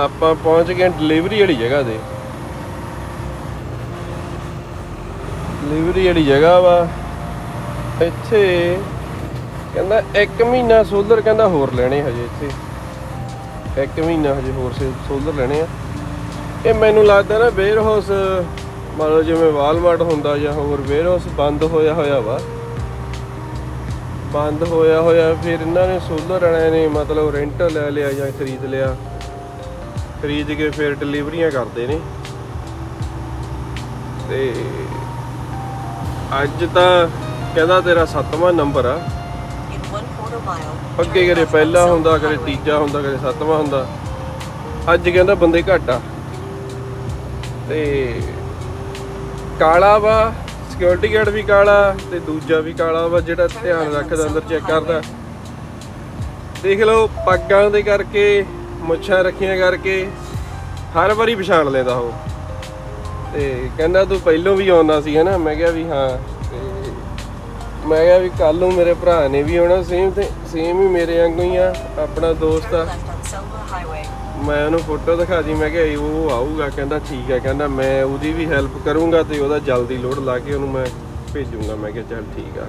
ਆਪਾਂ ਪਹੁੰਚ ਗਏ ਡਿਲੀਵਰੀ ਵਾਲੀ ਜਗ੍ਹਾ ਤੇ। ਡਿਲੀਵਰੀ ਵਾਲੀ ਜਗ੍ਹਾ ਵਾ। ਇੱਥੇ ਕਹਿੰਦਾ 1 ਮਹੀਨਾ ਸੋਲਰ ਕਹਿੰਦਾ ਹੋਰ ਲੈਣੇ ਹਜੇ ਇੱਥੇ। 1 ਮਹੀਨਾ ਹਜੇ ਹੋਰ ਸੋਲਰ ਲੈਣੇ ਆ। ਇਹ ਮੈਨੂੰ ਲੱਗਦਾ ਨਾ ਵੇਅਰ ਹਾਊਸ ਮੰਨ ਲਓ ਜਿਵੇਂ ਵਾਲਮਾਰਟ ਹੁੰਦਾ ਜਾਂ ਹੋਰ ਵੇਅਰ ਹਾਊਸ ਬੰਦ ਹੋਇਆ ਹੋਇਆ ਵਾ। ਬੰਦ ਹੋਇਆ ਹੋਇਆ ਫਿਰ ਇਹਨਾਂ ਨੇ ਸੋਲਰ ਵਾਲਿਆਂ ਨੇ ਮਤਲਬ ਰੈਂਟ ਲੈ ਲਿਆ ਜਾਂ ਖਰੀਦ ਲਿਆ। ਖਰੀਦ ਕੇ ਫਿਰ ਡਿਲੀਵਰੀਆਂ ਕਰਦੇ ਨੇ। ਤੇ ਅੱਜ ਤਾਂ ਕਹਿੰਦਾ ਤੇਰਾ ਸੱਤਵਾਂ ਨੰਬਰ ਆ. ਅੱਗੇ ਕਰੇ ਪਹਿਲਾ ਹੁੰਦਾ ਕਰੇ ਤੀਜਾ ਹੁੰਦਾ ਕਰੇ ਸੱਤਵਾਂ ਹੁੰਦਾ। ਅੱਜ ਕਹਿੰਦਾ ਬੰਦੇ ਘੱਟ ਆ। ਤੇ ਕਾਲਾ ਵਾ ਸਿਕਿਉਰਿਟੀ ਗਾਰਡ ਵੀ ਕਾਲਾ ਤੇ ਦੂਜਾ ਵੀ ਕਾਲਾ ਵਾ ਜਿਹੜਾ ਧਿਆਨ ਰੱਖਦਾ ਅੰਦਰ ਚੈੱਕ ਕਰਦਾ। ਦੇਖ ਲਓ ਪੱਗਾਂ ਦੇ ਕਰਕੇ ਮੁੱਛਾਂ ਰੱਖੀਆਂ ਕਰਕੇ ਹਰ ਵਾਰੀ ਪਛਾਣ ਲੈਂਦਾ ਉਹ। ਤੇ ਕਹਿੰਦਾ ਤੂੰ ਪਹਿਲੋਂ ਵੀ ਆਉਂਦਾ ਸੀ, ਹਨਾ? ਮੈਂ ਕਿਹਾ ਵੀ ਹਾਂ, ਤੇ ਮੈਂ ਕਿਹਾ ਵੀ ਕੱਲ ਨੂੰ ਮੇਰੇ ਭਰਾ ਨੇ ਵੀ ਆਉਣਾ ਸੇਮ ਤੇ ਸੇਮ ਹੀ ਮੇਰੇ ਵਾਂਗੂ ਹੀ ਆ, ਆਪਣਾ ਦੋਸਤ ਆ। ਮੈਂ ਉਹਨੂੰ ਫੋਟੋ ਦਿਖਾ ਦੀ ਮੈਂ ਕਿਹਾ ਉਹ ਆਊਗਾ, ਕਹਿੰਦਾ ਠੀਕ ਹੈ ਕਹਿੰਦਾ ਮੈਂ ਉਹਦੀ ਵੀ ਹੈਲਪ ਕਰੂੰਗਾ ਤੇ ਉਹਦਾ ਜਲਦੀ ਲੋਡ ਲਾ ਕੇ ਉਹਨੂੰ ਮੈਂ ਭੇਜੂੰਗਾ। ਮੈਂ ਕਿਹਾ ਚੱਲ ਠੀਕ ਆ।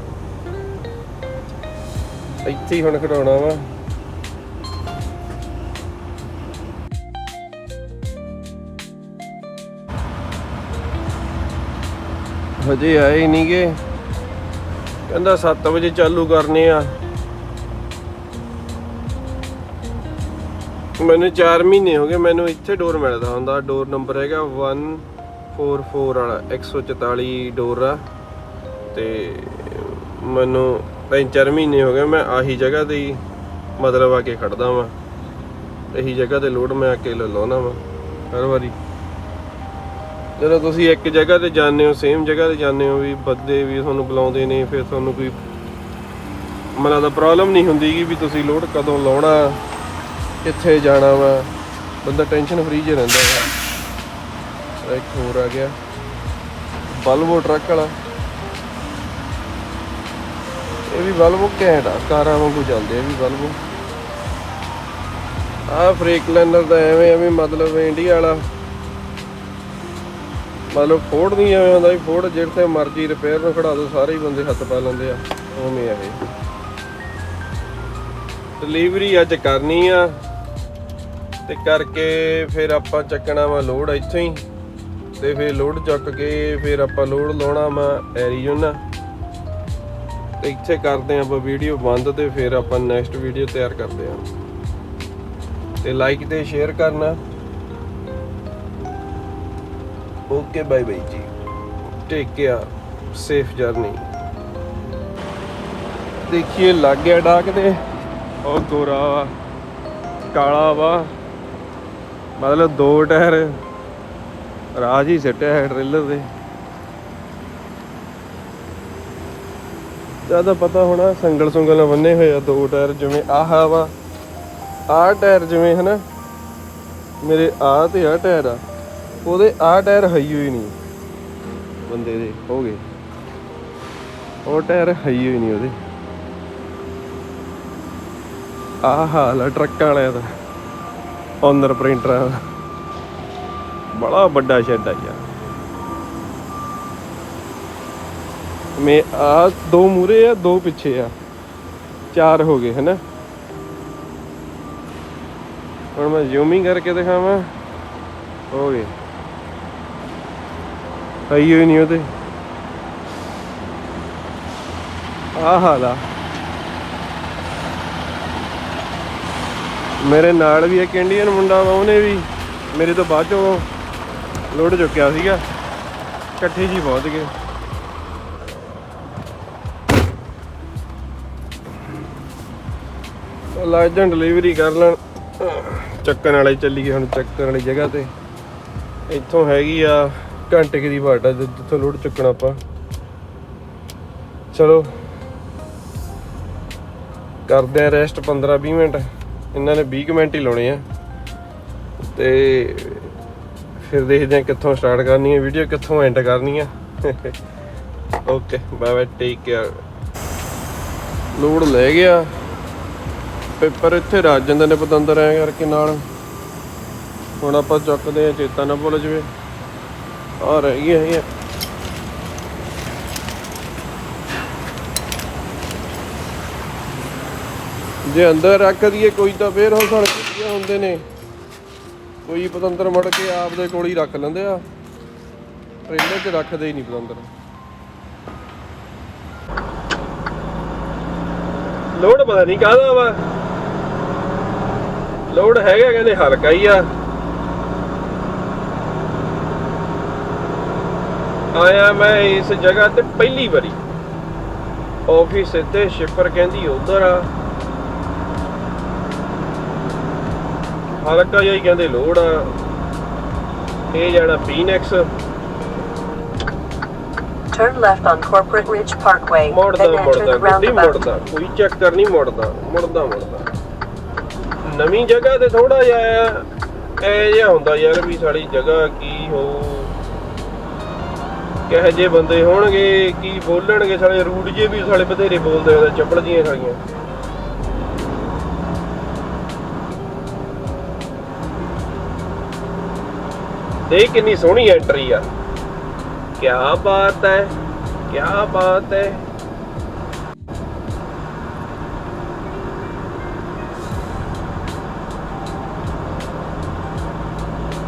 ਇੱਥੇ ਹੀ ਹੁਣ ਖੜਾਉਣਾ ਵਾ। ਹਜੇ ਆਏ ਨਹੀਂਗੇ ਕਹਿੰਦਾ 7 ਵਜੇ ਚਾਲੂ ਕਰਨੇ ਆ। ਮੈਨੂੰ 4 ਮਹੀਨੇ ਹੋ ਗਏ, ਮੈਨੂੰ ਇੱਥੇ ਡੋਰ ਮਿਲਦਾ ਹੁੰਦਾ। ਡੋਰ ਨੰਬਰ ਹੈਗਾ 144 ਵਾਲਾ 144 ਡੋਰ ਆ। ਤੇ ਮੈਨੂੰ 3-4 ਮਹੀਨੇ ਹੋ ਗਏ, ਮੈਂ ਆਹੀ ਜਗ੍ਹਾ ਤੇ ਹੀ ਮਤਲਬ ਆ ਕੇ ਖੜਦਾ ਵਾਂ। ਇਹੀ ਜਗ੍ਹਾ ਤੇ ਲੋਡ ਮੈਂ ਆ ਲਾਉਣਾ ਵਾਂ, ਹਰ ਵਾਰੀ। ਜਦੋਂ ਤੁਸੀਂ ਇੱਕ ਜਗ੍ਹਾ ਤੇ ਜਾਂਦੇ ਹੋ ਸੇਮ ਜਗ੍ਹਾ ਤੇ ਜਾਂਦੇ ਹੋ ਵੀ ਬੰਦੇ ਵੀ ਤੁਹਾਨੂੰ ਬੁਲਾਉਂਦੇ ਨੇ, ਫਿਰ ਤੁਹਾਨੂੰ ਕੋਈ ਮਨਾਂ ਦਾ ਪ੍ਰੋਬਲਮ ਨਹੀਂ ਹੁੰਦੀ ਕਿ ਵੀ ਤੁਸੀਂ ਲੋਡ ਕਦੋਂ ਲਾਉਣਾ, ਕਿੱਥੇ ਜਾਣਾ ਵਾ। ਬੰਦਾ ਟੈਨਸ਼ਨ ਫਰੀ ਜਿਹਾ ਰਹਿੰਦਾ ਵਾ। ਇੱਕ ਹੋਰ ਆ ਗਿਆ। ਬਲਵੋ ਟਰੱਕ ਵਾਲਾ। ਇਹ ਵੀ ਬਲਵੋ ਘੈਂਟ ਆ। ਕਾਰਾਂ ਵਾਂਗੂ ਚੱਲਦੇ ਆ ਇਹ ਵੀ ਬਲਵੋ ਆ ਫ੍ਰੇਕਲੈਂਡਰ ਦਾ ਐਵੇਂ ਐਵੇਂ ਮਤਲਬ ਇੰਡੀਆ ਵਾਲਾ। ਮਤਲਬ ਫੋਰਡ ਨਹੀਂ ਐਵੇਂ ਹੁੰਦਾ ਵੀ ਫੋਰਡ ਜਿੱਥੇ ਮਰਜ਼ੀ ਰਿਪੇਅਰ ਨੂੰ ਖੜਾ ਦੋ ਸਾਰੇ ਹੀ ਬੰਦੇ ਹੱਥ ਪਾ ਲੈਂਦੇ ਆ। ਉਵੇਂ ਆ ਇਹ। ਡਿਲੀਵਰੀ ਅੱਜ ਕਰਨੀ ਆ, ਤੇ ਕਰਕੇ ਫਿਰ ਆਪਾਂ ਚੱਕਣਾ ਵਾ ਲੋਡ ਇੱਥੋਂ ਹੀ। ਤੇ ਫਿਰ ਲੋਡ ਚੱਕ ਕੇ ਫਿਰ ਆਪਾਂ ਲੋਡ ਲਾਉਣਾ ਵਾ ਐਰੀਜ਼ੋਨਾ ਤੇ ਇੱਥੇ ਕਰਦੇ ਆਪਾਂ ਵੀਡੀਓ ਬੰਦ ਤੇ ਫਿਰ ਆਪਾਂ ਨੈਕਸਟ ਵੀਡੀਓ ਤਿਆਰ ਕਰਦੇ ਆ। ਤੇ ਲਾਈਕ ਤੇ ਸ਼ੇਅਰ ਕਰਨਾ। ਓਕੇ ਬਾਈ ਬਾਈ ਜੀ ਟੇਕ ਕੇਅਰ ਸੇਫ ਜਰਨੀ ਦੇਖੀਏ ਲੱਗ ਗਿਆ ਡਾਕ ਤੇ ਉਹ ਗੋਰਾ ਵਾ ਕਾਲਾ ਵਾ ਮਤਲਬ ਦੋ ਟਾਇਰ ਰਾਜ ਹੀ ਸਿੱਟਿਆ ਹੈ ਟ੍ਰੇਲਰ ਦੇ ਜ਼ਿਆਦਾ ਪਤਾ ਹੋਣਾ ਸੰਗਲ ਸੰਗਲ ਨਾਲ ਬੰਨੇ ਹੋਏ ਆ ਦੋ ਟਾਇਰ ਜਿਵੇਂ ਆਹ ਵਾ ਆਹ ਟਾਇਰ ਜਿਵੇਂ ਹਨਾ ਮੇਰੇ ਆਹ ਤੇ ਆਹ ਟਾਇਰ ਆ ਉਹਦੇ ਆਹ ਟਾਇਰ ਹਈ ਹੋਈ ਨਹੀਂ। ਬੰਦੇ ਦੇ, ਹੋ ਗਏ। ਉਹ ਟਾਇਰ ਹਈ ਹੋਈ ਨਹੀਂ ਉਹਦੇ। ਆਹ ਹਾਲ ਆ ਟਰੱਕਾਂ ਵਾਲਿਆਂ ਦਾ। ਓਨਰ ਪ੍ਰਿੰਟਰ ਦਾ। ਬੜਾ ਵੱਡਾ ਸ਼ੈੱਡ ਆ ਯਾਰ। ਮੇ ਆ ਦੋ ਮੂਰੇ ਆ, ਦੋ ਪਿੱਛੇ ਆ। ਚਾਰ ਹੋ ਗਏ, ਹੈਨਾ? ਹੁਣ ਮੈਂ ਜ਼ੂਮਿੰਗ ਕਰਕੇ ਦਿਖਾਵਾਂ। ਹੋ ਗਏ। ਆਈ ਹੋਈ ਨਹੀਂ ਉਹਦੇ। ਆਹ ਹਾਲ ਆ। ਮੇਰੇ ਨਾਲ ਵੀ ਇੱਕ ਇੰਡੀਅਨ ਮੁੰਡਾ ਵਾ, ਉਹਨੇ ਵੀ ਮੇਰੇ ਤੋਂ ਬਾਅਦ ਚੋਂ ਲੋਡ ਚੁੱਕਿਆ ਸੀਗਾ। ਇਕੱਠੇ ਜੀ ਪਹੁੰਚ ਗਏ। ਲਾਜਨ ਡਿਲੀਵਰੀ ਕਰ ਲੈਣ। ਚੱਕਣ ਵਾਲੇ ਚੱਲੀਏ ਗਏ ਹੁਣ, ਚੱਕਣ ਵਾਲੀ ਜਗ੍ਹਾ ਤੇ। ਇੱਥੋਂ ਹੈਗੀ ਆ ਘੰਟੇ ਕੁ ਦੀ ਵਾਟ ਆ ਜਿੱਥੋਂ ਲੋਡ ਚੁੱਕਣਾ ਆਪਾਂ। ਚਲੋ। ਕਰਦੇ ਆ ਰੈਸਟ 15 20 ਮਿੰਟ। ਇਹਨਾਂ ਨੇ 20 ਕੁ ਮਿੰਟ ਹੀ ਲਾਉਣੇ ਆ। ਤੇ ਫਿਰ ਦੇਖਦੇ ਆ ਕਿੱਥੋਂ ਸਟਾਰਟ ਕਰਨੀ ਹੈ ਵੀਡੀਓ ਕਿੱਥੋਂ ਐਂਡ ਕਰਨੀ ਆ। Okay bye bye take care load ਲੈ ਗਿਆ। ਪੇਪਰ ਇੱਥੇ ਰੱਜ ਜਾਂਦੇ ਨੇ ਪਤੰਦਰ ਐ ਕਰਕੇ ਨਾਲ। ਹੁਣ ਆਪਾਂ ਚੱਕਦੇ ਆ ਚੇਤਾ ਨਾ ਭੁੱਲ ਜਵੇ। ਆ ਰਹਿ ਗਈ ਜੇ ਅੰਦਰ ਰੱਖ ਦਈਏ ਕੋਈ ਤਾਂ ਫੇਰ ਹੋ ਸੜਕ ਹੁੰਦੇ ਨੇ ਕੋਈ ਪਤੰਦਰ ਮੜ ਕੇ ਆਪਦੇ ਕੋਲ ਹੀ ਰੱਖ ਲੈਂਦੇ ਆ ਟ੍ਰੇਲਰ 'ਚ ਰੱਖਦੇ ਹੀ ਨਹੀਂ ਪਤੰਦਰ ਲੋਡ ਪਤਾ ਨਹੀਂ ਕਾਹਦਾ ਵਾ ਲੋਡ ਹੈਗਾ ਕਹਿੰਦੇ ਹਲਕਾ ਹੀ ਆ ਆਇਆ ਮੈਂ ਇਸ ਜਗ੍ਹਾ ਤੇ ਪਹਿਲੀ ਵਾਰੀ। ਆਫਿਸ ਤੇ ਸ਼ਿਪਰ ਕਹਿੰਦੀ ਉਧਰ ਆ। ਹਲਕਾ ਜਿਹਾ ਹੀ ਕਹਿੰਦੇ ਲੋਡ ਆ। ਇਹ ਜਾਣਾ ਪੀਨੈਕਸ Turn left on Corporate Ridge Parkway, ਮੁੜਦਾ ਮੁੜਦਾ ਗੱਡੀ. ਮੁੜਦਾ ਕੋਈ ਚੱਕਰ ਨਹੀਂ ਮੁੜਦਾ ਮੁੜਦਾ ਮੁੜਦਾ। ਨਵੀਂ ਜਗ੍ਹਾ ਤੇ ਥੋੜਾ ਜਿਹਾ ਇਹ ਜਿਹਾ ਹੁੰਦਾ ਯਾਰ ਵੀ ਸਾਡੀ ਜਗ੍ਹਾ ਕੀ ਹੋ ਕਿਹੋ ਜਿਹੇ ਬੰਦੇ ਹੋਣਗੇ, ਕੀ ਬੋਲਣਗੇ, ਸਾਲੇ ਰੂਡ ਜੇ ਵੀ ਸਾਲੇ ਬਥੇਰੇ ਬੋਲਦੇ ਹੁੰਦੇ ਚੱਪਲ ਜੀਆਂ ਸਾਲੀਆਂ। ਦੇਖ ਕਿੰਨੀ ਸੋਹਣੀ ਐਂਟਰੀ ਆ। ਕੀ ਬਾਤ ਹੈ ਕੀ ਬਾਤ ਹੈ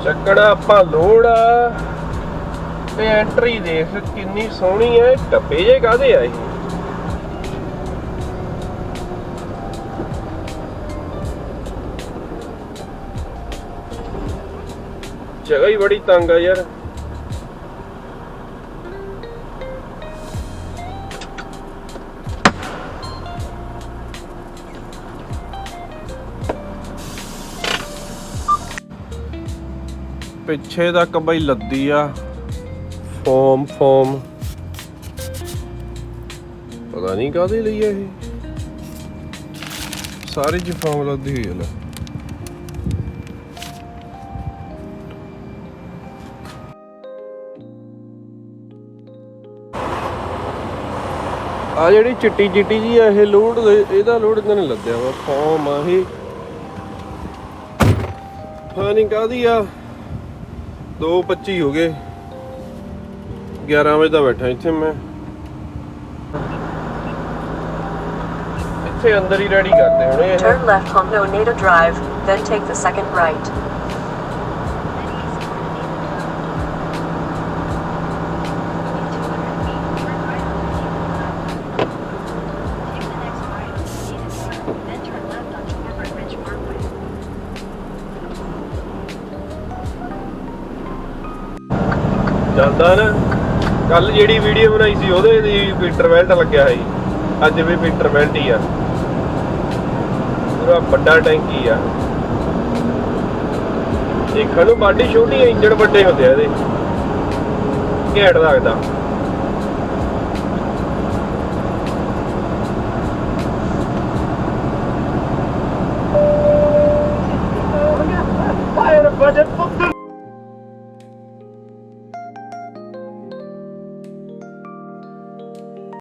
ਚੱਕੜਾ ਆਪਾਂ ਲੋੜ। ਆ ਤੇ ਐਂਟਰੀ ਦੇਖ, ਕਿੰਨੀ ਸੋਹਣੀ ਹੈ ਡੱਬੇ ਜੇ ਕਾਦੇ ਆ ਇਹ? ਜਗ੍ਹਾ ਹੀ ਬੜੀ ਤੰਗ ਆ ਯਾਰ। ਪਿੱਛੇ ਤੱਕ ਬਈ ਲੱਦੀ ਆ। Foam foam. ਪਤਾ ਨਹੀਂ ਕਾਹਦੇ ਲਈ ਆ ਇਹ। ਸਾਰੇ ਚ ਫੋਮ ਲੱਦੀ ਹੋਈ ਆ ਲੈ। ਆ ਜਿਹੜੀ ਚਿੱਟੀ ਚਿੱਟੀ ਜੀ ਆ ਇਹ ਲੋਡ ਇਹਦਾ ਲੋਡ ਇਹਨਾਂ ਨੇ ਲੱਦਿਆ ਵਾ, ਫੋਮ ਆ ਇਹ। ਹਾਂ ਨਹੀਂ ਕਾਹਦੀ ਆ। 2:25 ਹੋ ਗਏ। 11 ਵਜੇ ਦਾ ਬੈਠਾ ਇੱਥੇ ਮੈਂ ਇੱਥੇ ਅੰਦਰ ਹੀ ਰੈਡੀ ਕਰਦੇ ਹੁਣੇ ਇਹ Turn left on Oneda Drive, then take the second right. ਚੱਲਦਾ ਨਾ ਕੱਲ ਜਿਹੜੀ ਵੀਡੀਓ ਬਣਾਈ ਸੀ ਉਹਦੇ ਦੀ ਪੀਟਰ ਬੈਲਟ ਲੱਗਿਆ ਹੈ ਅੱਜ ਵੀ ਪੀਟਰ ਬੈਲਟ ਹੀ ਆ। ਪੂਰਾ ਵੱਡਾ ਟੈਂਕੀ ਆ। ਦੇਖਣ ਨੂੰ ਬਾਡੀ ਛੋਟੀ ਆ, ਇੰਜਣ ਵੱਡੇ ਹੁੰਦੇ ਆ ਇਹਦੇ। ਘੈਂਟ ਲੱਗਦਾ।